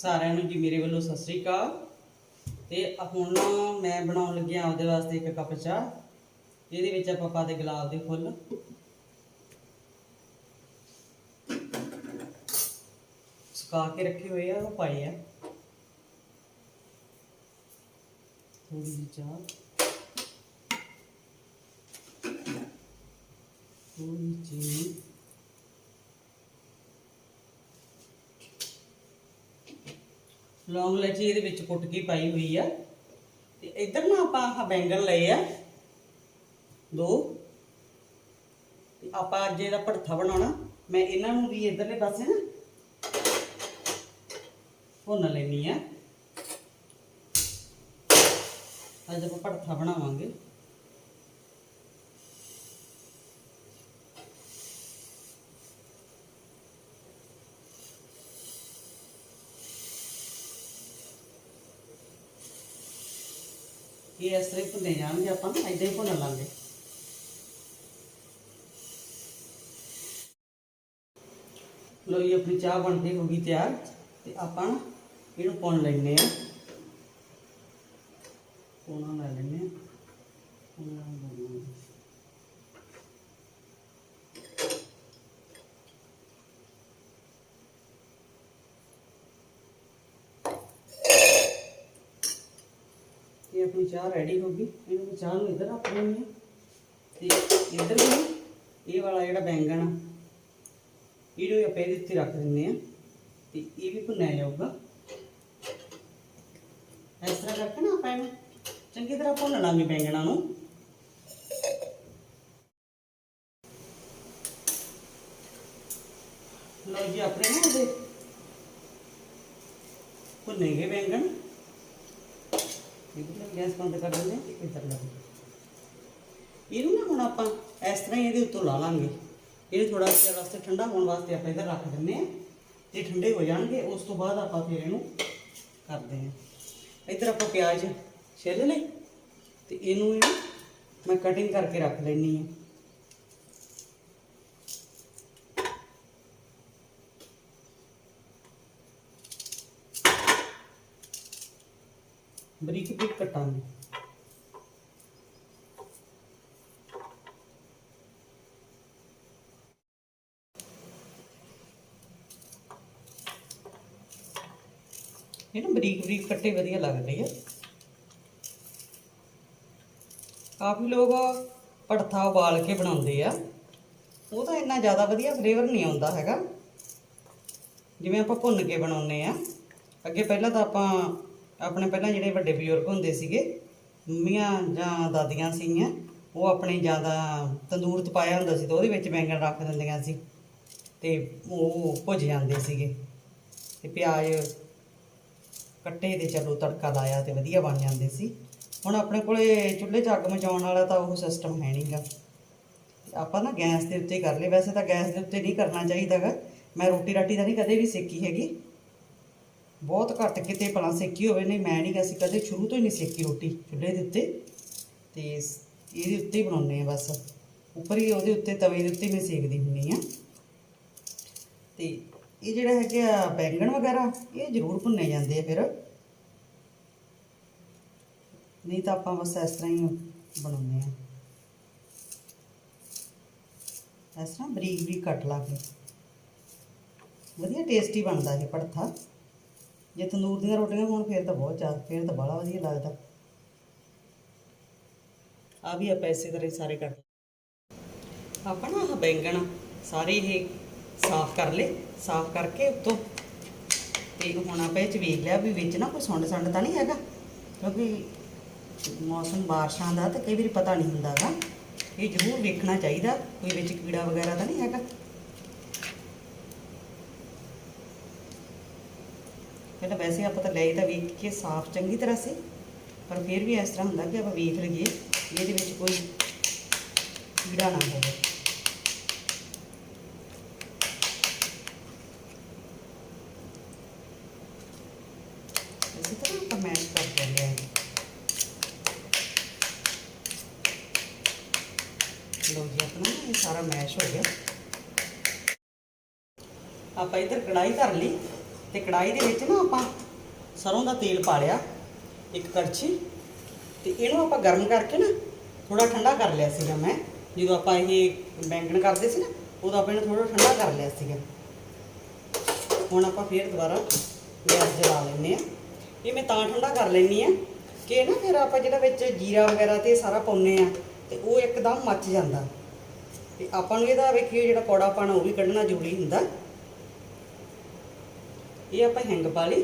ਸਾਰਿਆਂ ਨੂੰ ਜੀ ਮੇਰੇ ਵੱਲੋਂ ਸਤਿ ਸ੍ਰੀ ਅਕਾਲ। ਤੇ ਹੁਣ ਮੈਂ ਬਣਾਉਣ ਲੱਗੀ ਆਂ ਆਪਦੇ ਵਾਸਤੇ ਇੱਕ ਕੱਪ ਚਾਹ। ਇਹਦੇ ਵਿੱਚ ਆਪਾਂ ਪਾ ਦੇ ਗੁਲਾਬ ਦੇ ਫੁੱਲ। ਸੁਕਾ ਕੇ ਰੱਖੇ ਹੋਏ ਆ, ਉਹ ਪਾਏ ਆ। ਥੋੜੀ ਜਿਹੀ ਚਾਹ। ਥੋੜੀ ਜਿਹੀ ਲੌਂਗ ਇਲਾਇਚੀ ਇਹਦੇ ਵਿੱਚ ਕੁੱਟ ਕੇ ਪਾਈ ਹੋਈ ਆ। ਤੇ ਇੱਧਰ ਨਾ ਆਪਾਂ ਆਹ ਬੈਂਗਣ ਲਏ ਆ। ਦੋ। ਆਪਾਂ ਅੱਜ ਇਹਦਾ ਭੜਥਾ ਬਣਾਉਣਾ। ਮੈਂ ਇਹਨਾਂ ਨੂੰ ਵੀ ਇੱਧਰਲੇ ਪਾਸੇ ਨਾ ਭੁੰਨ ਲੈਣੀ ਆ। ਅੱਜ ਆਪਾਂ ਭੜਥਾ ਬਣਾਵਾਂਗੇ। ਇਹ ਇਸ ਤਰ੍ਹਾਂ ਹੀ ਭੁੰਨੇ ਜਾਣਗੇ ਆਪਾਂ ਨਾ ਇਦਾਂ ਹੀ ਭੁੰਨ ਲਾਂਗੇ। ਲੋ ਇਹ ਆਪਣੀ ਚਾਹ ਬਣਦੀ ਹੋ ਗਈ ਤਿਆਰ, ਤੇ ਆਪਾਂ ਨਾ ਇਹਨੂੰ ਪੁੰਨ ਲੈਣੇ ਆ ਪੁੰਨਾ ਲੈ ਲੈਣੇ ਆ ਪੁੰਨਾ ਲੈ ਲੈਂਦੇ ਹਾਂ। ਇਹ ਆਪਣੀ ਚਾਹ ਰੈਡੀ ਹੋ ਗਈ। ਇਹਨੂੰ ਚਾਹ ਨੂੰ ਇੱਧਰ ਰੱਖ ਲੈਣੀ ਤੇ ਇੱਧਰ ਵੀ ਇਹ ਵਾਲਾ ਜਿਹੜਾ ਬੈਂਗਣ ਆ, ਇਹਨੂੰ ਆਪਾਂ ਇਹਦੇ ਉੱਤੇ ਰੱਖ ਦਿੰਦੇ ਆ ਤੇ ਇਹ ਵੀ ਭੁੰਨਿਆ ਜਾਊਗਾ। ਇਸ ਤਰ੍ਹਾਂ ਕਰਕੇ ਨਾ ਆਪਾਂ ਇਹਨੂੰ ਚੰਗੀ ਤਰ੍ਹਾਂ ਭੁੰਨ ਲਾਂਗੇ ਬੈਂਗਣਾ ਨੂੰ। ਲਓ ਜੀ, ਆਪਣੇ ਨਾ ਇਹਦੇ ਭੁੰਨੇ ਗਏ ਬੈਂਗਣ। ਗੈਸ ਬੰਦ ਕਰ ਦਿੰਦੇ ਹਾਂ ਤੇ ਇੱਧਰ ਲਾ ਦਿੰਦੇ ਇਹਨੂੰ ਨਾ ਹੁਣ ਆਪਾਂ ਇਸ ਤਰ੍ਹਾਂ ਹੀ ਇਹਦੇ ਉੱਤੋਂ ਲਾ ਲਾਂਗੇ। ਇਹ ਥੋੜਾ ਜਿਹਾ ਵਾਸਤੇ ਠੰਡਾ ਹੋਣ ਵਾਸਤੇ ਆਪਾਂ ਇੱਧਰ ਰੱਖ ਦਿੰਨੇ ਆ ਜੇ ਠੰਡੇ ਹੋ ਜਾਣਗੇ, ਉਸ ਤੋਂ ਬਾਅਦ ਆਪਾਂ ਫਿਰ ਇਹਨੂੰ ਕਰਦੇ ਹਾਂ। ਇੱਧਰ ਆਪਾਂ ਪਿਆਜ਼ ਛਿੱਲ ਲਏ ਤੇ ਇਹਨੂੰ ਮੈਂ ਕਟਿੰਗ ਕਰਕੇ ਰੱਖ ਲੈਣੀ ਹੈ। ਬਰੀਕ ਬਰੀਕ ਕਟਾਂਗੇ। ਇਹ ਨਾ ਬਰੀਕ ਬਰੀਕ ਕੱਟੇ ਵਧੀਆ ਲੱਗਦੇ ਆ। ਕਾਫੀ ਲੋਕ ਭੜਥਾ ਉਬਾਲ ਕੇ ਬਣਾਉਂਦੇ ਆ। ਉਹ ਤਾਂ ਇੰਨਾ ਜ਼ਿਆਦਾ ਵਧੀਆ ਫਲੇਵਰ ਨਹੀਂ ਆਉਂਦਾ ਹੈਗਾ। ਜਿਵੇਂ ਆਪਾਂ ਭੁੰਨ ਕੇ ਬਣਾਉਂਦੇ ਆ। ਅੱਗੇ ਪਹਿਲਾਂ ਤਾਂ ਆਪਾਂ ਆਪਣੇ ਪਹਿਲਾਂ ਜਿਹੜੇ ਵੱਡੇ ਬਜ਼ੁਰਗ ਹੁੰਦੇ ਸੀਗੇ, ਮੰਮੀਆਂ ਜਾਂ ਦਾਦੀਆਂ ਸੀਗੀਆਂ, ਉਹ ਆਪਣੇ ਜ਼ਿਆਦਾ ਤੰਦੂਰ 'ਚ ਪਾਇਆ ਹੁੰਦਾ ਸੀ ਤੇ ਉਹਦੇ ਵਿੱਚ ਬੈਂਗਣ ਰੱਖ ਦਿੰਦੀਆਂ ਸੀ ਤੇ ਉਹ ਭੁੱਜ ਜਾਂਦੇ ਸੀਗੇ। ਤੇ ਪਿਆਜ਼ ਕੱਟੇ ਤੇ ਚਲੋ ਤੜਕਾ ਲਾਇਆ ਤੇ ਵਧੀਆ ਬਣ ਜਾਂਦੇ ਸੀ। ਹੁਣ ਆਪਣੇ ਕੋਲੇ ਚੁੱਲ੍ਹੇ 'ਚ ਅੱਗ ਮਚਾਉਣ ਵਾਲਾ ਤਾਂ ਉਹ ਸਿਸਟਮ ਹੈ ਨਹੀਂਗਾ ਆਪਾਂ ਨਾ ਗੈਸ ਦੇ ਉੱਤੇ ਕਰ ਲਏ। ਵੈਸੇ ਤਾਂ ਗੈਸ ਦੇ ਉੱਤੇ ਨਹੀਂ ਕਰਨਾ ਚਾਹੀਦਾਗਾ ਮੈਂ ਰੋਟੀ ਰਾਟੀ ਤਾਂ ਨਹੀਂ ਕਦੇ ਵੀ ਸਿੱਖੀ ਹੈਗੀ। ਬਹੁਤ ਘੱਟ ਕਿਤੇ ਭਲਾ ਸੇਕੀ ਹੋਵੇ, ਨਹੀਂ ਮੈਂ ਨਹੀਂ ਅਸੀਂ ਕਦੇ ਸ਼ੁਰੂ ਤੋਂ ਹੀ ਨਹੀਂ ਸੇਕੀ ਰੋਟੀ ਚੁੱਲ੍ਹੇ ਦੇ ਉੱਤੇ। ਤੇ ਇਹਦੇ ਉੱਤੇ ਹੀ ਬਣਾਉਂਦੇ ਆ ਬਸ। ਉੱਪਰ ਹੀ ਉਹਦੇ ਉੱਤੇ ਤਵੇ ਦੇ ਉੱਤੇ ਮੈਂ ਸੇਕਦੀ ਹੁੰਦੀ ਆ ਤੇ ਇਹ ਜਿਹੜਾ ਹੈਗਾ ਆ ਬੈਂਗਣ ਵਗੈਰਾ, ਇਹ ਜ਼ਰੂਰ ਭੁੰਨੇ ਜਾਂਦੇ ਆ ਫਿਰ। ਨਹੀਂ ਤਾਂ ਆਪਾਂ ਬਸ ਇਸ ਤਰ੍ਹਾਂ ਹੀ ਬਣਾਉਂਦੇ ਆ ਇਸ ਤਰ੍ਹਾਂ ਬਰੀਕ ਬਰੀਕ ਕੱਟ ਲਾ ਕੇ। ਵਧੀਆ ਟੇਸਟੀ ਬਣਦਾ ਇਹ ਭੜਥਾ ਜੇ ਤੰਦੂਰ ਦੀਆਂ ਰੋਟੀਆਂ ਹੋਣ, ਫਿਰ ਤਾਂ ਬਹੁਤ ਜ਼ਿਆਦਾ ਫਿਰ ਤਾਂ ਬੜਾ ਵਧੀਆ ਲੱਗਦਾ। ਆ ਵੀ ਆਪਾਂ ਇਸੇ ਤਰ੍ਹਾਂ ਹੀ ਸਾਰੇ ਕੱਟ ਆਪਾਂ ਨਾ ਆਹ ਬੈਂਗਣ ਸਾਰੇ ਇਹ ਸਾਫ਼ ਕਰ ਲਏ, ਸਾਫ਼ ਕਰਕੇ ਉੱਤੋਂ ਤੇ ਹੁਣ ਆਪਾਂ ਇਹ ਚ ਵੇਖ ਲਿਆ ਵੀ ਵਿੱਚ ਨਾ ਕੋਈ ਸੁੰਡ ਸੰਡ ਤਾਂ ਨਹੀਂ ਹੈਗਾ, ਕਿਉਂਕਿ ਮੌਸਮ ਬਾਰਿਸ਼ਾਂ ਦਾ ਤੇ ਕਈ ਵਾਰੀ ਪਤਾ ਨਹੀਂ ਹੁੰਦਾਗਾ ਇਹ ਜ਼ਰੂਰ ਵੇਖਣਾ ਚਾਹੀਦਾ, ਕੋਈ ਵਿੱਚ ਕੀੜਾ ਵਗੈਰਾ ਤਾਂ ਨਹੀਂ ਹੈਗਾ। ਪਹਿਲਾਂ ਵੈਸੇ ਆਪਾਂ ਤਾਂ ਲਈ ਤਾਂ ਵੇਖ ਕੇ ਸਾਫ਼ ਚੰਗੀ ਤਰ੍ਹਾਂ ਸੀ। ਪਰ ਫਿਰ ਵੀ ਇਸ ਤਰ੍ਹਾਂ ਹੁੰਦਾ ਕਿ ਆਪਾਂ ਵੇਖ ਲਈਏ ਵੀ ਇਹਦੇ ਵਿੱਚ ਕੋਈ ਕੀੜਾ ਨਾ ਹੋਵੇ ਇਸੇ ਤਰ੍ਹਾਂ ਆਪਾਂ ਮੈਸ਼ ਕਰ ਦਿੰਦੇ ਹਾਂ। ਲੋ ਜੀ, ਆਪਣਾ ਇਹ ਸਾਰਾ ਮੈਸ਼ ਹੋ ਗਿਆ। ਆਪਾਂ ਇਧਰ ਕੜਾਈ ਧਰ ਲਈ। ਤੇ ਕੜਾਈ ਦੇ ਵਿੱਚ ਨਾ ਆਪਾਂ ਸਰੋਂ ਦਾ ਤੇਲ ਪਾ ਲਿਆ, ਇੱਕ ਕੜਛੀ, ਤੇ ਇਹਨੂੰ ਆਪਾਂ ਗਰਮ ਕਰਕੇ ਨਾ ਥੋੜਾ ਠੰਡਾ ਕਰ ਲਿਆ ਸੀਗਾ ਮੈਂ। ਜਦੋਂ ਆਪਾਂ ਇਹ ਬੈਂਗਣ ਕਰਦੇ ਸੀ ਨਾ, ਉਦੋਂ ਆਪਾਂ ਇਹਨੂੰ ਥੋੜਾ ਠੰਡਾ ਕਰ ਲਿਆ ਸੀਗਾ। ਹੁਣ ਆਪਾਂ ਫੇਰ ਦੁਬਾਰਾ ਗੈਸ ਜਲਾ ਲੈਂਦੇ ਆ ਇਹ ਮੈਂ ਤਾਂ ਠੰਡਾ ਕਰ ਲੈਣੀ ਆ ਕਿ ਨਾ ਫਿਰ ਆਪਾਂ ਜਿਹੜਾ ਵਿੱਚ ਜੀਰਾ ਵਗੈਰਾ ਤੇ ਸਾਰਾ ਪਾਉਨੇ ਆ ਤੇ ਉਹ ਇੱਕਦਮ ਮੱਚ ਜਾਂਦਾ। ਤੇ ਆਪਾਂ ਨੂੰ ਇਹਦਾ ਵੇਖੀਏ ਜਿਹੜਾ ਕੌੜਾ ਕੌੜਾਪਣ ਉਹ ਵੀ ਕੱਢਣਾ ਜ਼ਰੂਰੀ ਹੁੰਦਾ। ਇਹ ਆਪਾਂ ਹਿੰਗ ਪਾ ਲਈ।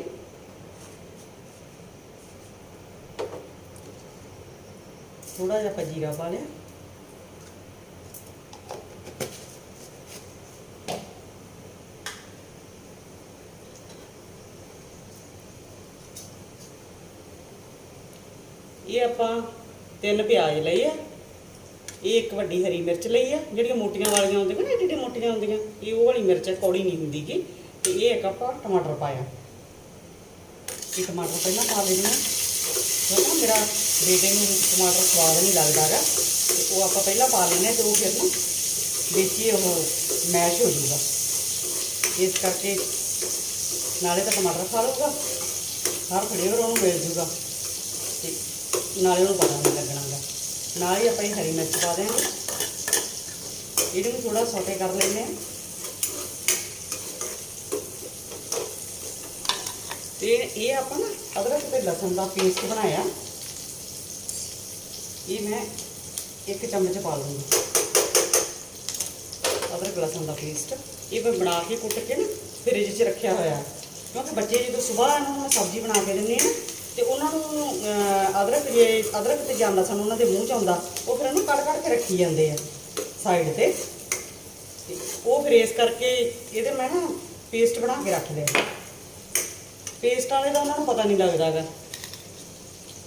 ਥੋੜਾ ਜਿਹਾ ਆਪਾਂ ਜੀਰਾ ਪਾ ਲਿਆ। ਇਹ ਆਪਾਂ ਤਿੰਨ ਪਿਆਜ਼ ਲਏ ਆ। ਇਹ ਇੱਕ ਵੱਡੀ ਹਰੀ ਮਿਰਚ ਲਈ ਆ। ਜਿਹੜੀਆਂ ਮੋਟੀਆਂ ਵਾਲੀਆਂ ਹੁੰਦੀਆਂ ਨਾ ਏਡੀ ਮੋਟੀਆਂ ਹੁੰਦੀਆਂ, ਇਹ ਉਹ ਵਾਲੀ ਮਿਰਚ ਹੈ ਕੌੜੀ ਨਹੀਂ ਹੁੰਦੀ ਕਿ ਤੇ ਇਹ ਇੱਕ ਆਪਾਂ ਟਮਾਟਰ ਪਾਇਆ। ਇਹ ਟਮਾਟਰ ਪਹਿਲਾਂ ਪਾ ਲੈਣਾ ਕਿਉਂਕਿ ਨਾ ਮੇਰਾ ਬੇਟੇ ਨੂੰ ਟਮਾਟਰ ਸਵਾਦ ਨਹੀਂ ਲੱਗਦਾਗਾ ਤੇ ਉਹ ਆਪਾਂ ਪਹਿਲਾਂ ਪਾ ਲੈਂਦੇ ਹਾਂ ਤੇ ਉਹ ਫਿਰ ਨਾ ਵਿੱਚ ਹੀ ਉਹ ਮੈਸ਼ ਹੋ ਜਾਊਗਾ। ਇਸ ਕਰਕੇ ਨਾਲੇ ਤਾਂ ਟਮਾਟਰ ਖਾ ਲਊਗਾ। ਹਰ ਫਲੇਵਰ ਉਹਨੂੰ ਮਿਲ ਜੂਗਾ। ਤੇ ਨਾਲੇ ਉਹਨੂੰ ਪਤਾ ਨਹੀਂ ਲੱਗਣਾਗਾ ਨਾਲ ਹੀ ਆਪਾਂ ਇਹ ਹਰੀ ਮਿਰਚ ਪਾ ਦੇਵਾਂਗੇ ਇਹਨੂੰ ਵੀ ਥੋੜਾ ਸੌਟੇ ਕਰ ਲੈਂਦੇ ਹਾਂ ਤੇ ਇਹ ਆਪਾਂ ਨਾ ਅਦਰਕ ਤੇ ਲਸਣ ਦਾ ਪੇਸਟ ਬਣਾਇਆ। ਇਹ ਮੈਂ ਇੱਕ ਚਮਚ ਪਾ ਲੂੰਗੀ ਅਦਰਕ ਲਸਣ ਦਾ ਪੇਸਟ ਇਹ ਮੈਂ ਬਣਾ ਕੇ ਕੁੱਟ ਕੇ ਨਾ ਫ੍ਰਿਜ 'ਚ ਰੱਖਿਆ ਹੋਇਆ ਕਿਉਂਕਿ ਬੱਚੇ ਜਦੋਂ ਸਵੇਰ ਇਹਨਾਂ ਨੂੰ ਸਬਜ਼ੀ ਬਣਾ ਕੇ ਦਿੰਦੇ ਆ ਨਾ, ਤੇ ਉਹਨਾਂ ਨੂੰ ਅਦਰਕ ਜੇ ਅਦਰਕ ਤੇ ਜਾਂਦਾ ਸਾਨੂੰ ਉਹਨਾਂ ਦੇ ਮੂੰਹ 'ਚ ਆਉਂਦਾ, ਉਹ ਫਿਰ ਉਹਨੂੰ ਕੱਢ ਕੱਢ ਕੇ ਰੱਖੀ ਜਾਂਦੇ ਆ ਸਾਈਡ ਤੇ। ਤੇ ਉਹ ਫਿਰ ਇਸ ਕਰਕੇ ਇਹਦੇ ਮੈਂ ਨਾ ਪੇਸਟ ਬਣਾ ਕੇ ਰੱਖ ਲਿਆ। ਪੇਸਟ ਵਾਲੇ ਦਾ ਉਹਨਾਂ ਨੂੰ ਪਤਾ ਨਹੀਂ ਲੱਗਦਾਗਾ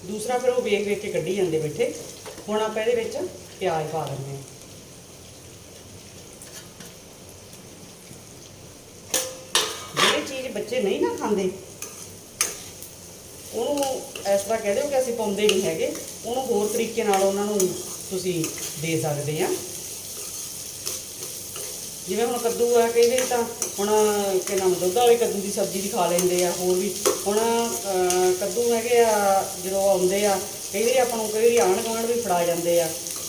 ਦੂਸਰਾ ਫਿਰ ਉਹ ਵੇਖ ਵੇਖ ਕੇ ਕੱਢੀ ਜਾਂਦੇ ਬੈਠੇ। ਹੁਣ ਆਪਾਂ ਇਹਦੇ ਵਿੱਚ ਪਿਆਜ਼ ਪਾ ਦਿੰਦੇ ਹਾਂ। ਜਿਹੜੀ ਚੀਜ਼ ਬੱਚੇ ਨਹੀਂ ਨਾ ਖਾਂਦੇ, ਉਹਨੂੰ ਇਸ ਤਰ੍ਹਾਂ ਕਹਿ ਦਿਓ ਕਿ ਅਸੀਂ ਪਾਉਂਦੇ ਨਹੀਂ ਹੈਗੇ। ਉਹਨੂੰ ਹੋਰ ਤਰੀਕੇ ਨਾਲ ਉਹਨਾਂ ਨੂੰ ਤੁਸੀਂ ਦੇ ਸਕਦੇ ਆ ਜਿਵੇਂ ਹੁਣ ਕੱਦੂ ਆ ਕਈ ਵਾਰੀ ਤਾਂ ਹੁਣ, ਕਿ ਨਾਮ, ਦੁੱਧ ਵਾਲੇ ਕੱਦੂ ਦੀ ਸਬਜ਼ੀ ਵੀ ਖਾ ਲੈਂਦੇ ਆ, ਹੋਰ ਵੀ। ਹੁਣ ਕੱਦੂ ਹੈਗੇ ਆ, ਜਦੋਂ ਆਉਂਦੇ ਆ ਕਈ ਵਾਰੀ ਆਪਾਂ ਨੂੰ ਕਈ ਵਾਰੀ ਆਂਢ ਗੁਆਂਢ ਵੀ ਫੜਾ ਜਾਂਦੇ ਆ।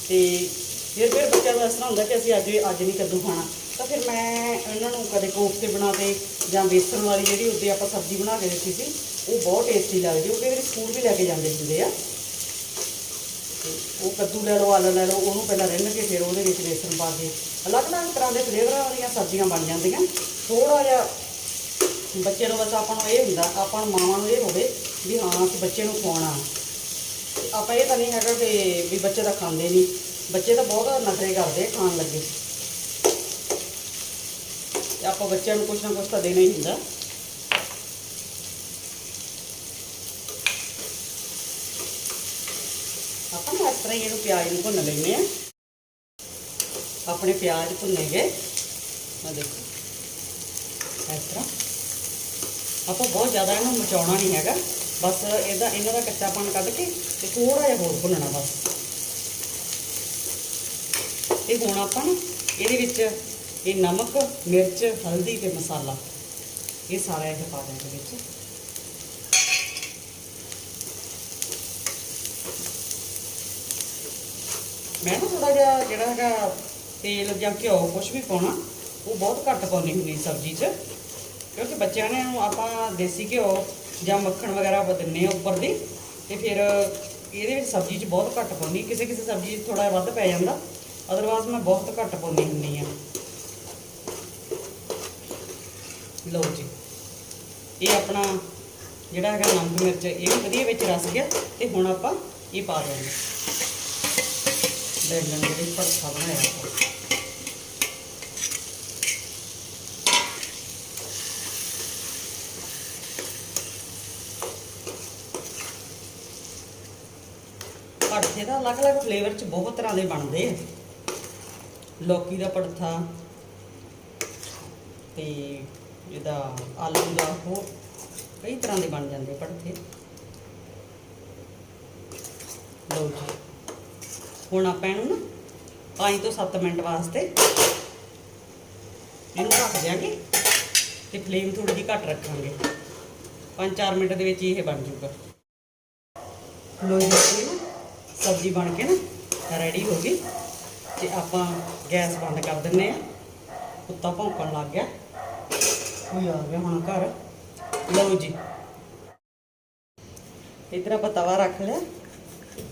ਤੇ ਫਿਰ ਫਿਰ ਬੱਚਿਆਂ ਨੂੰ ਇਸ ਤਰ੍ਹਾਂ ਹੁੰਦਾ ਕਿ ਅਸੀਂ ਅੱਜ ਅੱਜ ਨਹੀਂ ਕੱਦੂ ਖਾਣਾ। ਤਾਂ ਫਿਰ ਮੈਂ ਇਹਨਾਂ ਨੂੰ ਕਦੇ ਕੋਫਤੇ ਬਣਾ ਕੇ ਜਾਂ ਬੇਸਣ ਵਾਲੀ ਜਿਹੜੀ ਉਹਦੇ ਆਪਾਂ ਸਬਜ਼ੀ ਬਣਾ ਕੇ ਦਿੱਤੀ ਸੀ, ਉਹ ਬਹੁਤ ਟੇਸਟੀ ਲੱਗਦੀ ਉਹ ਕਈ ਵਾਰੀ ਸਕੂਲ ਵੀ ਲੈ ਕੇ ਜਾਂਦੇ ਹੁੰਦੇ ਆ। ਤੇ ਉਹ ਕੱਦੂ ਲੈ ਲਓ, ਆਲੂ ਲੈ ਲਓ, ਉਹਨੂੰ ਪਹਿਲਾਂ ਰਿੰਨ ਕੇ ਫਿਰ ਉਹਦੇ ਵਿੱਚ ਬੇਸਣ ਪਾ ਕੇ ਅਲੱਗ-ਅਲੱਗ ਤਰ੍ਹਾਂ ਦੇ ਫਲੇਵਰਾਂ ਵਾਲੀਆਂ ਸਬਜ਼ੀਆਂ ਬਣ ਜਾਂਦੀਆਂ। ਥੋੜਾ ਜਿਹਾ ਬੱਚੇ ਨੂੰ ਬਸ ਆਪਾਂ ਨੂੰ ਇਹ ਹੁੰਦਾ, ਆਪਾਂ ਨੂੰ ਮਾਵਾਂ ਨੂੰ ਇਹ ਹੋਵੇ ਵੀ ਹਾਂ, ਅਸੀਂ ਬੱਚੇ ਨੂੰ ਖਵਾਉਣਾ। ਆਪਾਂ ਇਹ ਤਾਂ ਨਹੀਂ ਹੈਗਾ ਕਿ ਵੀ ਬੱਚੇ ਤਾਂ ਖਾਂਦੇ ਨਹੀਂ। ਬੱਚੇ ਤਾਂ ਬਹੁਤ ਨਖਰੇ ਕਰਦੇ ਖਾਣ ਲੱਗੇ। ਤੇ ਆਪਾਂ ਬੱਚਿਆਂ ਨੂੰ ਕੁਛ ਨਾ ਕੁਛ ਤਾਂ ਦੇਣਾ ਹੀ ਹੁੰਦਾ। ਆਪਾਂ ਨਾ ਇਸ ਤਰ੍ਹਾਂ ਹੀ ਇਹਨੂੰ ਪਿਆਜ਼ ਨੂੰ ਭੁੰਨ ਲੈਂਦੇ ਆ ਆਪਣੇ ਪਿਆਜ਼ ਭੁੰਨੇ ਗਏ ਆ ਦੇਖੋ। ਇਸ ਤਰ੍ਹਾਂ। ਆਪਾਂ ਬਹੁਤ ਜ਼ਿਆਦਾ ਇਹਨੂੰ ਮਚਾਉਣਾ ਨਹੀਂ ਹੈਗਾ। ਬਸ ਇਹਦਾ ਇਹਨਾਂ ਦਾ ਕੱਚਾਪਣ ਕੱਢ ਕੇ ਤੇ ਥੋੜਾ ਜਿਹਾ ਹੋਰ ਭੁੰਨਣਾ ਬਸ। ਤੇ ਹੁਣ ਆਪਾਂ ਨਾ ਇਹਦੇ ਵਿੱਚ ਇਹ ਨਮਕ, ਮਿਰਚ, ਹਲਦੀ ਤੇ ਮਸਾਲਾ। ਇਹ ਸਾਰਾ ਇਹ ਪਾ ਦੇਣਾ ਵਿੱਚ। ਮੈਂ ਨਾ ਥੋੜਾ ਜਿਹਾ ਜਿਹੜਾ ਹੈਗਾ ਤੇਲ ਜਾਂ ਘਿਓ ਕੁਝ ਵੀ ਪਾਉਣਾ, ਉਹ ਬਹੁਤ ਘੱਟ ਪਾਉਣੀ ਹੁੰਦੀ ਸਬਜ਼ੀ 'ਚ। ਕਿਉਂਕਿ ਬੱਚਿਆਂ ਨੇ ਆਪਾਂ ਦੇਸੀ ਘਿਓ ਜਾਂ ਮੱਖਣ ਵਗੈਰਾ ਪਾ ਦਿੰਨੇ ਉੱਪਰ ਦੀ, ਤੇ ਫਿਰ ਇਹਦੇ ਵਿੱਚ ਸਬਜ਼ੀ 'ਚ ਬਹੁਤ ਘੱਟ ਪਾਉਣੀ ਕਿਸੇ ਕਿਸੇ ਸਬਜ਼ੀ 'ਚ ਥੋੜਾ ਵੱਧ ਪੈ ਜਾਂਦਾ ਅਦਰਵਾਇਜ਼ ਮੈਂ ਬਹੁਤ ਘੱਟ ਪਾਉਣੀ ਹੁੰਦੀ ਆ ਲਓ ਜੀ, ਇਹ ਆਪਣਾ ਜਿਹੜਾ ਹੈਗਾ ਨਮਕ ਮਿਰਚ, ਇਹ ਵੀ ਵਧੀਆ ਵਿੱਚ ਰਸ ਗਿਆ, ਤੇ ਹੁਣ ਆਪਾਂ ਇਹ ਪਾ ਦਿਆਂਗੇ ਬੈਂਗਣ ਜਿਹੜੇ ਭਰਥਾ ਬਣਾਇਆ ਆਪਾਂ ਭਰਥੇ ਦਾ ਅਲੱਗ-ਅਲੱਗ ਫਲੇਵਰ ਚ ਬਹੁਤ ਤਰ੍ਹਾਂ ਦੇ ਬਣਦੇ ਆ। ਲੌਕੀ ਦਾ ਭਰਥਾ ਤੇ ਇਹਦਾ ਆਲੂ ਦਾ ਉਹ ਕਈ ਤਰ੍ਹਾਂ ਦੇ ਬਣ ਜਾਂਦੇ ਭਰਥੇ ਲੋ ਜੀ। ਹੁਣ ਆਪਾਂ ਇਹਨੂੰ ਨਾ 5 ਤੋਂ 7 ਮਿੰਟ ਵਾਸਤੇ ਇਹਨੂੰ ਰੱਖ ਦਿਆਂਗੇ ਤੇ ਫਲੇਮ ਥੋੜੀ ਜਿਹੀ ਘੱਟ ਰੱਖਾਂਗੇ। 5-4 ਮਿੰਟ ਦੇ ਵਿੱਚ ਇਹ ਬਣ ਜਾਊਗਾ। ਲੋ ਜੀ ਨਾ ਸਬਜ਼ੀ ਬਣ ਕੇ ਨਾ ਰੈਡੀ ਹੋ ਗਈ ਤੇ ਆਪਾਂ ਗੈਸ ਬੰਦ ਕਰ ਦਿੰਨੇ ਆ। ਕੁੱਤਾ ਭੌਂਕਣ ਲੱਗ ਗਿਆ। ਕੋਈ ਆ ਗਿਆ ਹੁਣ ਘਰ। ਲਓ ਜੀ। ਇੱਧਰ ਆਪਾਂ ਤਵਾ ਰੱਖ ਲਿਆ।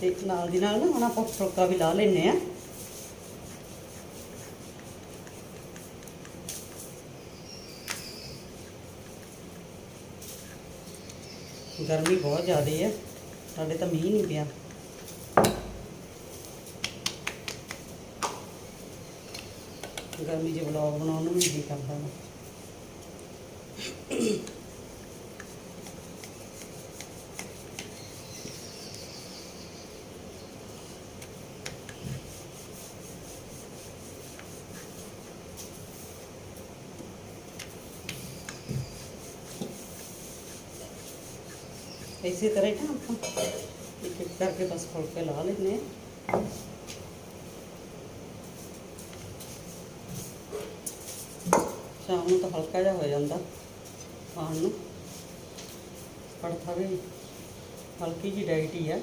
ਤੇ ਨਾਲ ਦੀ ਨਾਲ ਨਾ ਹੁਣ ਆਪਾਂ ਫੁਲਕਾ ਵੀ ਲਾ ਲੈਨੇ ਆ ਗਰਮੀ ਬਹੁਤ ਜ਼ਿਆਦਾ ਹੈ ਸਾਡੇ ਤਾਂ ਮੀਂਹ ਨਹੀਂ ਪਿਆ। ਗਰਮੀ 'ਚ ਵਲੌਗ ਬਣਾਉਣ ਨੂੰ ਵੀ ਜੀ ਕਰਦਾ ਵਾ ਇਸੇ ਤਰ੍ਹਾਂ ਹੀ ਨਾ ਆਪਾਂ ਇੱਕ ਇੱਕ ਕਰਕੇ ਬਸ ਫੁਲਕੇ ਲਾ ਲੈਨੇ ਆ ਸ਼ਾਮ ਨੂੰ ਤਾਂ ਹਲਕਾ ਜਿਹਾ ਹੋ ਜਾਂਦਾ ਖਾਣ ਨੂੰ। ਪੜਥਾ ਵੀ ਹਲਕੀ ਜੀ ਡਾਈਟ ਹੀ ਆ।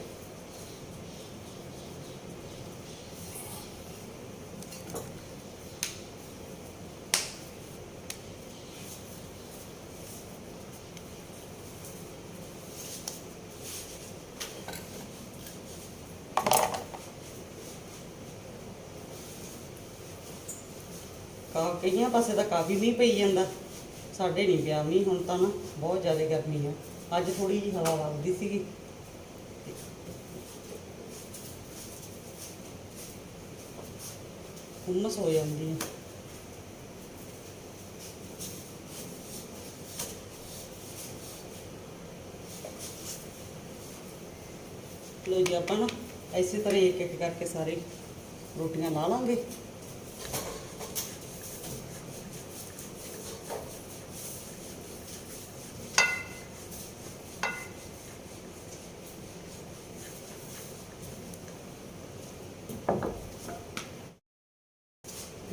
ਕਈਆਂ ਪਾਸੇ ਤਾਂ ਕਾਫੀ ਮੀਂਹ ਪਈ ਜਾਂਦਾ। ਸਾਡੇ ਨਹੀਂ ਪਿਆ ਮੀਂਹ, ਹੁਣ ਤਾਂ ਨਾ ਬਹੁਤ ਜ਼ਿਆਦਾ ਗਰਮੀ ਆ। ਅੱਜ ਥੋੜੀ ਜਿਹੀ ਹਵਾ ਲੱਗਦੀ ਸੀਗੀ। ਹੁਮਸ ਹੋ ਜਾਂਦੀ ਹੈ ਲੋ ਜੀ ਆਪਾਂ ਨਾ ਇਸੇ ਤਰ੍ਹਾਂ ਇੱਕ ਇੱਕ ਕਰਕੇ ਸਾਰੇ ਰੋਟੀਆਂ ਲਾ ਲਾਂਗੇ।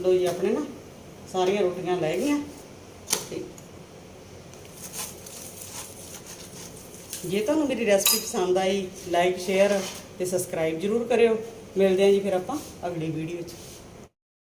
ਲੋ ਜੀ ਆਪਣੇ ਨਾ, ਸਾਰੀਆਂ ਰੋਟੀਆਂ ਲੈ ਗਈਆਂ। ਤੇ ਜੇ ਤੁਹਾਨੂੰ ਮੇਰੀ ਰੈਸਪੀ ਪਸੰਦ ਆਈ ਲਾਈਕ ਸ਼ੇਅਰ ਤੇ ਸਬਸਕ੍ਰਾਈਬ ਜਰੂਰ ਕਰਿਓ। ਮਿਲਦੇ ਹਾਂ ਜੀ ਫਿਰ ਆਪਾਂ ਅਗਲੀ ਵੀਡੀਓ 'ਚ।